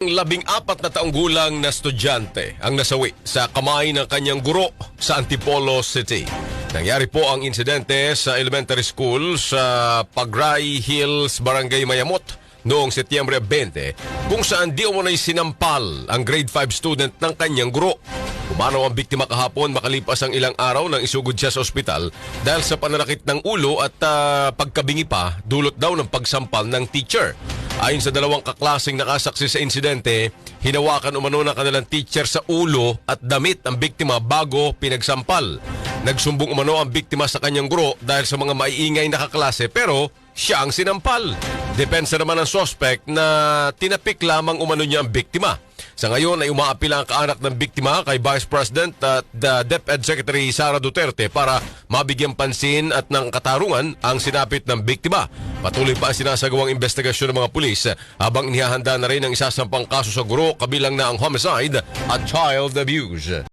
Labing apat na taong gulang na estudyante ang nasawi sa kamay ng kanyang guro sa Antipolo City. Nangyari po ang insidente sa elementary school sa Pagray Hills, Barangay Mayamot noong Setyembre 20 kung saan di umunay sinampal ang grade 5 student ng kanyang guro. Umano ang biktima kahapon makalipas ang ilang araw nang isugod siya sa ospital dahil sa pananakit ng ulo at ah, pagkabingi pa dulot daw ng pagsampal ng teacher. Ayon sa dalawang kaklasing nakasaksi sa insidente, hinawakan umano ng kanilang teacher sa ulo at damit ang biktima bago pinagsampal. Nagsumbong umano ang biktima sa kanyang guro dahil sa mga maiingay na kaklase pero siya ang sinampal. Depensa naman ng sospek na tinapik lamang umano niya ang biktima. Sa ngayon ay umaapila ang kaanak ng biktima kay Vice President at the DepEd Secretary Sara Duterte para mabigyan pansin at ng katarungan ang sinapit ng biktima. Patuloy pa ang sinasagawang investigasyon ng mga pulis habang inihahanda na rin ang isasampang kaso sa guro kabilang na ang homicide at child abuse.